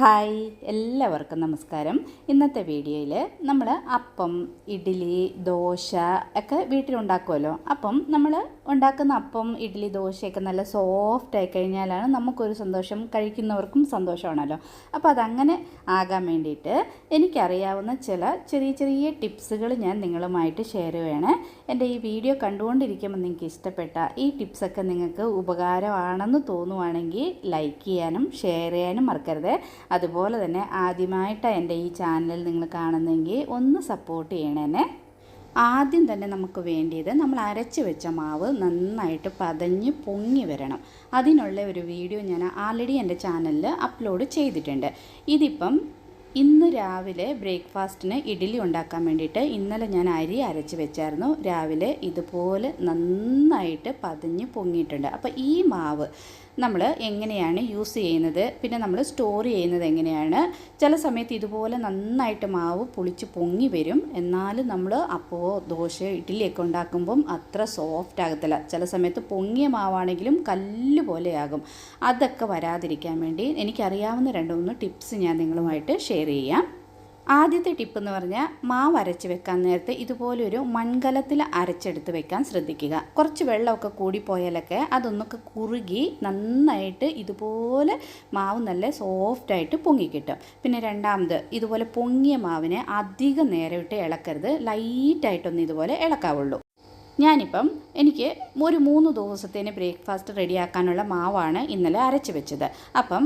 Hi എല്ലാവർക്കും നമസ്കാരം. ഇന്നത്തെ വീഡിയോയിൽ നമ്മൾ അപ്പം ഇഡ്ഡലി ദോശ ഒക്കെ വീട്ടിലുണ്ടാക്കുമല്ലോ അപ്പം നമ്മൾ ഉണ്ടാക്കുന്ന അപ്പം ഇഡ്ഡലി ദോശയൊക്കെ നല്ല സോഫ്റ്റ് ആയി കഴിഞ്ഞാലാണ് നമുക്കൊരു സന്തോഷം കഴിക്കുന്നവർക്കും സന്തോഷമാണല്ലോ. അപ്പോൾ അതങ്ങനെ ആകാൻ വേണ്ടിയിട്ട് എനിക്കറിയാവുന്ന ചില ചെറിയ ചെറിയ ടിപ്സുകൾ ഞാൻ നിങ്ങളുമായിട്ട് ഷെയർ ചെയ്യണേ. എന്റെ ഈ വീഡിയോ കണ്ടുകൊണ്ടിരിക്കുമ്പോൾ നിങ്ങൾക്ക് ഇഷ്ടപ്പെട്ട ഈ ടിപ്സൊക്കെ നിങ്ങൾക്ക് ഉപകാരമാണെന്ന് തോന്നുവാണെങ്കിൽ ലൈക്ക് ചെയ്യാനും ഷെയർ ചെയ്യാനും മറക്കരുത്. അതുപോലെ തന്നെ ആദ്യമായിട്ടാണ് എന്റെ ഈ ചാനൽ നിങ്ങൾ കാണുന്നെങ്കിൽ ഒന്ന് സപ്പോർട്ട് ചെയ്യണേ ആദ്യം തന്നെ നമുക്ക് വേണ്ടിയത് നമ്മൾ അരച്ച് വെച്ച മാവ് നന്നായിട്ട് പതഞ്ഞ് പൊങ്ങി വരണം. അതിനുള്ള ഒരു വീഡിയോ ഞാൻ ആൾറെഡി എന്റെ ചാനലിൽ അപ്ലോഡ് ചെയ്തിട്ടുണ്ട്. ഇതിപ്പം ഇന്ന് രാവിലെ ബ്രേക്ക്ഫാസ്റ്റിന് ഇഡ്ഡലി ഉണ്ടാക്കാൻ വേണ്ടിയിട്ട് ഇന്നലെ ഞാൻ അരി അരച്ച് വെച്ചായിരുന്നു. രാവിലെ ഇതുപോലെ നന്നായിട്ട് പതിഞ്ഞ് പൊങ്ങിയിട്ടുണ്ട്. അപ്പോൾ ഈ മാവ് നമ്മൾ എങ്ങനെയാണ് യൂസ് ചെയ്യുന്നത്? പിന്നെ നമ്മൾ സ്റ്റോർ ചെയ്യുന്നത് എങ്ങനെയാണ്? ചില സമയത്ത് ഇതുപോലെ നന്നായിട്ട് മാവ് പുളിച്ച് പൊങ്ങി വരും. എന്നാലും നമ്മൾ അപ്പോൾ ദോശ ഇഡ്ഡലിയൊക്കെ ഉണ്ടാക്കുമ്പം അത്ര സോഫ്റ്റ് ആകത്തില്ല. ചില സമയത്ത് പൊങ്ങിയ മാവാണെങ്കിലും കല്ല് പോലെയാകും. അതൊക്കെ വരാതിരിക്കാൻ വേണ്ടി എനിക്കറിയാവുന്ന രണ്ട് മൂന്ന് ടിപ്സ് ഞാൻ നിങ്ങളുമായിട്ട് ഷെയർ ചെയ്യാം. ആദ്യത്തെ ടിപ്പ് എന്ന് പറഞ്ഞാൽ മാവ് അരച്ച് വെക്കാൻ നേരത്തെ ഇതുപോലൊരു മൺകലത്തിൽ അരച്ചെടുത്ത് വെക്കാൻ ശ്രദ്ധിക്കുക. കുറച്ച് വെള്ളമൊക്കെ കൂടിപ്പോയാലൊക്കെ അതൊന്നൊക്കെ കുറുകി നന്നായിട്ട് ഇതുപോലെ മാവ് നല്ല സോഫ്റ്റായിട്ട് പൊങ്ങിക്കിട്ടും പിന്നെ രണ്ടാമത് ഇതുപോലെ പൊങ്ങിയ മാവിനെ അധികം നേരം ഇട്ട് ഇളക്കരുത്. ലൈറ്റായിട്ടൊന്ന് ഇതുപോലെ ഇളക്കാവുള്ളൂ. ഞാനിപ്പം എനിക്ക് ഒരു മൂന്ന് ദിവസത്തേന് ബ്രേക്ക്ഫാസ്റ്റ് റെഡിയാക്കാനുള്ള മാവാണ് ഇന്നലെ അരച്ച് വെച്ചത്. അപ്പം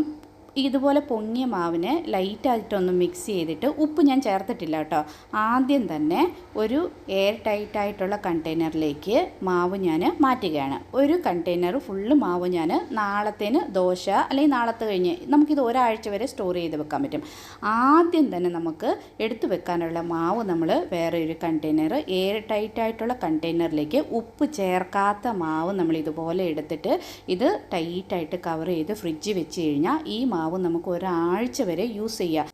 ഇതുപോലെ പൊങ്ങിയ മാവിന് ലൈറ്റായിട്ടൊന്ന് മിക്സ് ചെയ്തിട്ട് ഉപ്പ് ഞാൻ ചേർത്തിട്ടില്ല കേട്ടോ. ആദ്യം തന്നെ ഒരു എയർ ടൈറ്റായിട്ടുള്ള കണ്ടെയ്നറിലേക്ക് മാവ് ഞാൻ മാറ്റുകയാണ്. ഒരു കണ്ടെയ്നർ ഫുള്ള് മാവ് ഞാൻ നാളത്തേന് ദോശ അല്ലെങ്കിൽ നാളത്തെ കഴിഞ്ഞ് നമുക്കിത് ഒരാഴ്ച വരെ സ്റ്റോർ ചെയ്ത് വെക്കാൻ പറ്റും. ആദ്യം തന്നെ നമുക്ക് എടുത്തു വെക്കാനുള്ള മാവ് നമ്മൾ വേറെ ഒരു കണ്ടെയ്നർ എയർ ടൈറ്റായിട്ടുള്ള കണ്ടെയ്നറിലേക്ക് ഉപ്പ് ചേർക്കാത്ത മാവ് നമ്മൾ ഇതുപോലെ എടുത്തിട്ട് ഇത് ടൈറ്റായിട്ട് കവർ ചെയ്ത് ഫ്രിഡ്ജ് വെച്ച് കഴിഞ്ഞാൽ ഈ മാവ് നമുക്ക് ഒരാഴ്ച വരെ യൂസ് ചെയ്യാം.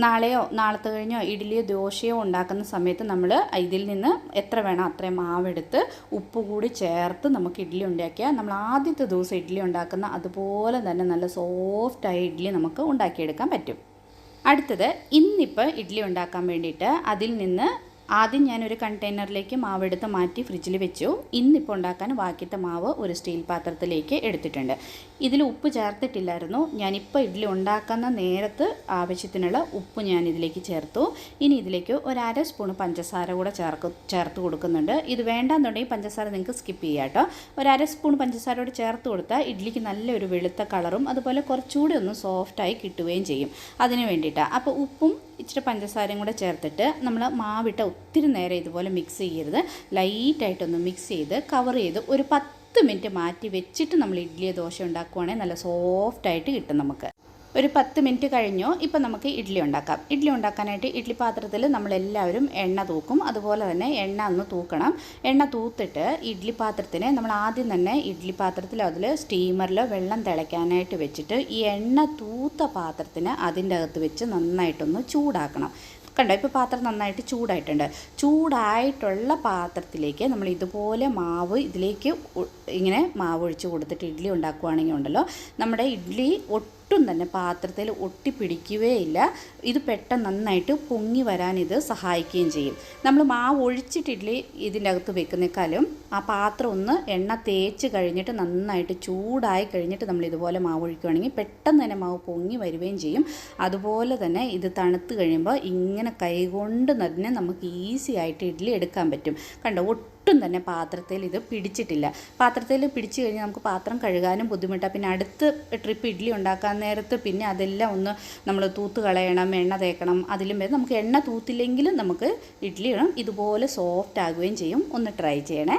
നാളെയോ നാളത്തെ കഴിഞ്ഞോ ഇഡ്ഡലിയോ ദോശയോ ഉണ്ടാക്കുന്ന സമയത്ത് നമ്മൾ ഇതിൽ നിന്ന് എത്ര വേണം അത്രയും മാവെടുത്ത് ഉപ്പ് കൂടി ചേർത്ത് നമുക്ക് ഇഡ്ഡലി ഉണ്ടാക്കിയാൽ നമ്മൾ ആദ്യത്തെ ദിവസം ഇഡ്ഡലി ഉണ്ടാക്കുന്ന അതുപോലെ തന്നെ നല്ല സോഫ്റ്റായ ഇഡ്ഡലി നമുക്ക് ഉണ്ടാക്കിയെടുക്കാൻ പറ്റും. അടുത്തത് ഇന്നിപ്പോൾ ഇഡ്ഡലി ഉണ്ടാക്കാൻ വേണ്ടിയിട്ട് അതിൽ നിന്ന് ആദ്യം ഞാനൊരു കണ്ടെയ്നറിലേക്ക് മാവ് എടുത്ത് മാറ്റി ഫ്രിഡ്ജിൽ വെച്ചു. ഇന്നിപ്പോൾ ഉണ്ടാക്കാൻ ബാക്കിയത്തെ മാവ് ഒരു സ്റ്റീൽ പാത്രത്തിലേക്ക് എടുത്തിട്ടുണ്ട്. ഇതിൽ ഉപ്പ് ചേർത്തിട്ടില്ലായിരുന്നു. ഞാനിപ്പോൾ ഇഡ്ഡലി ഉണ്ടാക്കുന്ന നേരത്ത് ആവശ്യത്തിനുള്ള ഉപ്പ് ഞാൻ ഇതിലേക്ക് ചേർത്തു. ഇനി ഇതിലേക്ക് ഒരു അര സ്പൂൺ പഞ്ചസാര കൂടെ ചേർക്ക് ചേർത്ത് കൊടുക്കുന്നുണ്ട്. ഇത് വേണ്ടാന്നുണ്ടെങ്കിൽ പഞ്ചസാര നിങ്ങൾക്ക് സ്കിപ്പ് ചെയ്യാം കേട്ടോ. ഒരു അര സ്പൂൺ പഞ്ചസാര കൂടെ ചേർത്ത് കൊടുത്താൽ ഇഡ്ഡലിക്ക് നല്ലൊരു വെളുത്ത കളറും അതുപോലെ കുറച്ചുകൂടി ഒന്ന് സോഫ്റ്റായി കിട്ടുകയും ചെയ്യും. അതിന് വേണ്ടിയിട്ടാണ് അപ്പോൾ ഉപ്പും ഇച്ചിരി പഞ്ചസാരയും കൂടെ ചേർത്തിട്ട് നമ്മൾ മാവിട്ട ഒത്തിരി നേരം ഇതുപോലെ മിക്സ് ചെയ്യരുത്. ലൈറ്റായിട്ടൊന്ന് മിക്സ് ചെയ്ത് കവർ ചെയ്ത് ഒരു പത്ത് മിനിറ്റ് മാറ്റി വെച്ചിട്ട് നമ്മൾ ഇഡ്ഡലിയോ ദോശ ഉണ്ടാക്കുവാണെങ്കിൽ നല്ല സോഫ്റ്റായിട്ട് കിട്ടും നമുക്ക്. ഒരു പത്ത് മിനിറ്റ് കഴിഞ്ഞോ ഇപ്പം നമുക്ക് ഇഡ്ഡലി ഉണ്ടാക്കാം. ഇഡ്ഡലി ഉണ്ടാക്കാനായിട്ട് ഇഡ്ഡലി പാത്രത്തിൽ നമ്മളെല്ലാവരും എണ്ണ തൂക്കും. അതുപോലെ തന്നെ എണ്ണ ഒന്ന് തൂക്കണം. എണ്ണ തൂത്തിട്ട് ഇഡ്ഡലി പാത്രത്തിന് നമ്മൾ ആദ്യം തന്നെ ഇഡ്ഡലി പാത്രത്തിൽ അതിൽ സ്റ്റീമറിൽ വെള്ളം തിളയ്ക്കാനായിട്ട് വെച്ചിട്ട് ഈ എണ്ണ തൂത്ത പാത്രത്തിന് അതിന്റെ അകത്ത് വെച്ച് നന്നായിട്ടൊന്ന് ചൂടാക്കണം. കണ്ടോ? ഇപ്പോൾ പാത്രം നന്നായിട്ട് ചൂടായിട്ടുണ്ട്. ചൂടായിട്ടുള്ള പാത്രത്തിലേക്ക് നമ്മൾ ഇതുപോലെ മാവ് ഇതിലേക്ക് ഇങ്ങനെ മാവ് ഒഴിച്ച് കൊടുത്തിട്ട് ഇഡ്ഡലി ഉണ്ടാക്കുകയാണെങ്കിൽ ഉണ്ടല്ലോ നമ്മുടെ ഇഡ്ഡലി തന്നെ പാത്രത്തിൽ ഒട്ടിപ്പിടിക്കുകയില്ല ഇത് പെട്ടെന്ന് നന്നായിട്ട് പൊങ്ങി വരാൻ ഇത് സഹായിക്കുകയും ചെയ്യും. നമ്മൾ മാവ് ഒഴിച്ചിട്ട് ഇഡ്ഡലി ഇതിന്റെ അകത്ത് വെക്കുന്നേക്കാളും ആ പാത്രം ഒന്ന് എണ്ണ തേച്ച് കഴിഞ്ഞിട്ട് നന്നായിട്ട് ചൂടായി കഴിഞ്ഞിട്ട് നമ്മൾ ഇതുപോലെ മാവ് ഒഴിക്കുകയാണെങ്കിൽ പെട്ടെന്ന് തന്നെ മാവ് പൊങ്ങി വരികയും ചെയ്യും. അതുപോലെ തന്നെ ഇത് തണുത്ത് കഴിയുമ്പോൾ ഇങ്ങനെ കൈകൊണ്ട് തന്നെ നമുക്ക് ഈസി ആയിട്ട് ഇഡ്ഡലി എടുക്കാൻ പറ്റും. കണ്ടോ ഒട്ടും തന്നെ പാത്രത്തിൽ ഇത് പിടിച്ചിട്ടില്ല. പാത്രത്തിൽ പിടിച്ചു കഴിഞ്ഞാൽ നമുക്ക് പാത്രം കഴുകാനും ബുദ്ധിമുട്ടാണ് പിന്നെ അടുത്ത് ട്രിപ്പ് ഇഡ്ഡലി ഉണ്ടാക്കാൻ നേരത്ത് പിന്നെ അതെല്ലാം ഒന്ന് നമ്മൾ തൂത്ത് കളയണം എണ്ണ തേക്കണം. അതിലും വരെ. നമുക്ക് എണ്ണ തൂത്തില്ലെങ്കിലും നമുക്ക് ഇഡ്ഡലി ഇടണം. ഇതുപോലെ സോഫ്റ്റ് ആകുകയും ചെയ്യും. ഒന്ന് ട്രൈ ചെയ്യണേ.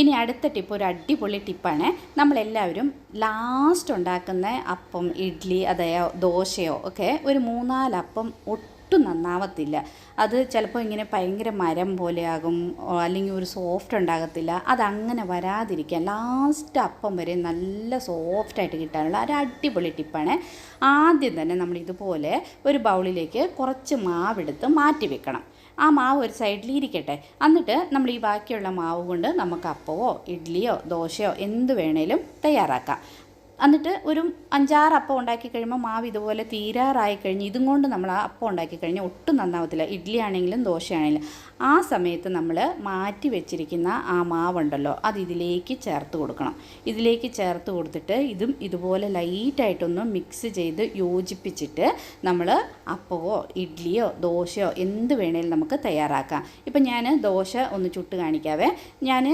ഇനി അടുത്ത ടിപ്പ് ഒരു അടിപൊളി ടിപ്പാണ് നമ്മളെല്ലാവരും ലാസ്റ്റ് ഉണ്ടാക്കുന്ന അപ്പം ഇഡ്ഡലി അതെയോ ദോശയോ ഒക്കെ ഒരു മൂന്നാലപ്പം ഒട്ടും നന്നാവത്തില്ല. അത് ചിലപ്പോൾ ഇങ്ങനെ ഭയങ്കര മരം പോലെയാകും അല്ലെങ്കിൽ ഒരു സോഫ്റ്റ് ഉണ്ടാകത്തില്ല. അതങ്ങനെ വരാതിരിക്കാൻ ലാസ്റ്റ് അപ്പം വരെ നല്ല സോഫ്റ്റായിട്ട് കിട്ടാനുള്ള ഒരു അടിപൊളി ടിപ്പാണ് ആദ്യം തന്നെ നമ്മൾ ഇതുപോലെ ഒരു ബൗളിലേക്ക് കുറച്ച് മാവെടുത്ത് മാറ്റി വെക്കണം. ആ മാവ് ഒരു സൈഡിൽ ഇരിക്കട്ടെ. എന്നിട്ട് നമ്മൾ ഈ ബാക്കിയുള്ള മാവ് കൊണ്ട് നമുക്ക് അപ്പവോ ഇഡ്ഡലിയോ ദോശയോ എന്ത് വേണേലും തയ്യാറാക്കാം. എന്നിട്ട് ഒരു അഞ്ചാറ് അപ്പം ഉണ്ടാക്കി കഴിയുമ്പോൾ മാവ് ഇതുപോലെ തീരാറായി കഴിഞ്ഞ് ഇതും കൊണ്ട് നമ്മൾ ആ അപ്പം ഉണ്ടാക്കി കഴിഞ്ഞാൽ ഒട്ടും നന്നാവത്തില്ല. ഇഡ്ഡലി ആണെങ്കിലും ദോശയാണെങ്കിലും. ആ സമയത്ത് നമ്മൾ മാറ്റി വെച്ചിരിക്കുന്ന ആ മാവുണ്ടല്ലോ അത് ഇതിലേക്ക് ചേർത്ത് കൊടുക്കണം. ഇതിലേക്ക് ചേർത്ത് കൊടുത്തിട്ട് ഇതും ഇതുപോലെ ലൈറ്റായിട്ടൊന്ന് മിക്സ് ചെയ്ത് യോജിപ്പിച്ചിട്ട് നമ്മൾ അപ്പമോ ഇഡ്ഡലിയോ ദോശയോ എന്ത് വേണേലും നമുക്ക് തയ്യാറാക്കാം. ഇപ്പം ഞാൻ ദോശ ഒന്ന് ചുട്ട് കാണിക്കാവേ. ഞാൻ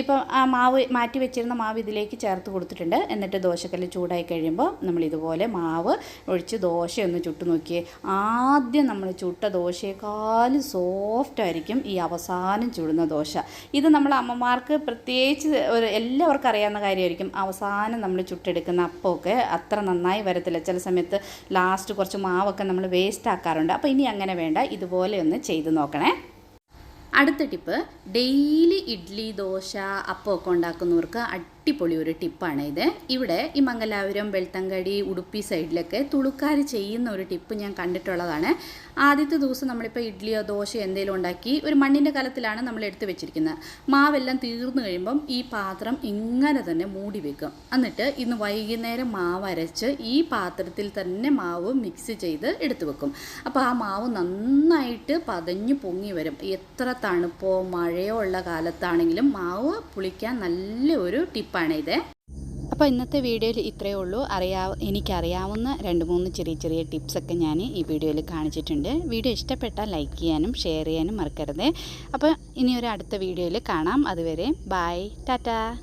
ഇപ്പം ആ മാവ് മാറ്റി വെച്ചിരുന്ന മാവ് ഇതിലേക്ക് ചേർത്ത് കൊടുത്തിട്ടുണ്ട്. എന്നിട്ട് ദോശക്കല്ല് ചൂടായി കഴിയുമ്പോൾ നമ്മൾ ഇതുപോലെ മാവ് ഒഴിച്ച് ദോശ ചുട്ടു നോക്കിയേ. ആദ്യം നമ്മൾ ചുട്ട ദോശയെക്കാളും സോഫ്റ്റ് ആയിരിക്കും ഈ അവസാനം ചുടുന്ന ദോശ. ഇത് നമ്മൾ അമ്മമാർക്ക് പ്രത്യേകിച്ച് ഒരു എല്ലാവർക്കും അറിയാവുന്ന കാര്യമായിരിക്കും. അവസാനം നമ്മൾ ചുട്ടെടുക്കുന്ന അപ്പമൊക്കെ അത്ര നന്നായി വരത്തില്ല. ചില സമയത്ത് ലാസ്റ്റ് കുറച്ച് മാവൊക്കെ നമ്മൾ വേസ്റ്റ് ആക്കാറുണ്ട്. അപ്പോൾ ഇനി അങ്ങനെ വേണ്ട. ഇതുപോലെ ഒന്ന് ചെയ്ത് നോക്കണേ. അടുത്ത ടിപ്പ് ഡെയിലി ഇഡ്ഡലി ദോശ അപ്പമൊക്കെ ഉണ്ടാക്കുന്നവർക്ക് അടിപൊളി ഒരു ടിപ്പാണ് ഇത്. ഇവിടെ ഈ മംഗലാപുരം വെളുത്തങ്കടി ഉടുപ്പി സൈഡിലൊക്കെ തുളുക്കാർ ചെയ്യുന്ന ഒരു ടിപ്പ് ഞാൻ കണ്ടിട്ടുള്ളതാണ്. ആദ്യത്തെ ദിവസം നമ്മളിപ്പോൾ ഇഡ്ഡലിയോ ദോശയോ എന്തെങ്കിലും ഉണ്ടാക്കി ഒരു മണ്ണിന്റെ കലത്തിലാണ് നമ്മൾ എടുത്തു വെച്ചിരിക്കുന്നത്. മാവെല്ലാം തീർന്നു കഴിയുമ്പം ഈ പാത്രം ഇങ്ങനെ തന്നെ മൂടി വെക്കും. എന്നിട്ട് ഇന്ന് വൈകുന്നേരം മാവ് അരച്ച് ഈ പാത്രത്തിൽ തന്നെ മാവ് മിക്സ് ചെയ്ത് എടുത്തു വെക്കും. അപ്പോൾ ആ മാവ് നന്നായിട്ട് പതഞ്ഞു പൊങ്ങി വരും. എത്ര തണുപ്പോ മഴയോ ഉള്ള കാലത്താണെങ്കിലും മാവ് പുളിക്കാൻ നല്ല ഒരു ടിപ്പാണ് ഇത്. അപ്പോൾ ഇന്നത്തെ വീഡിയോയിൽ ഇത്രയേ ഉള്ളൂ. അറിയാ എനിക്കറിയാവുന്ന രണ്ട് മൂന്ന് ചെറിയ ചെറിയ ടിപ്സൊക്കെ ഞാൻ ഈ വീഡിയോയിൽ കാണിച്ചിട്ടുണ്ട്. വീഡിയോ ഇഷ്ടപ്പെട്ടാൽ ലൈക്ക് ചെയ്യാനും ഷെയർ ചെയ്യാനും മറക്കരുത്. അപ്പോൾ ഇനി ഒരു അടുത്ത വീഡിയോയിൽ കാണാം. അതുവരെ ബായ്. ടാറ്റാ.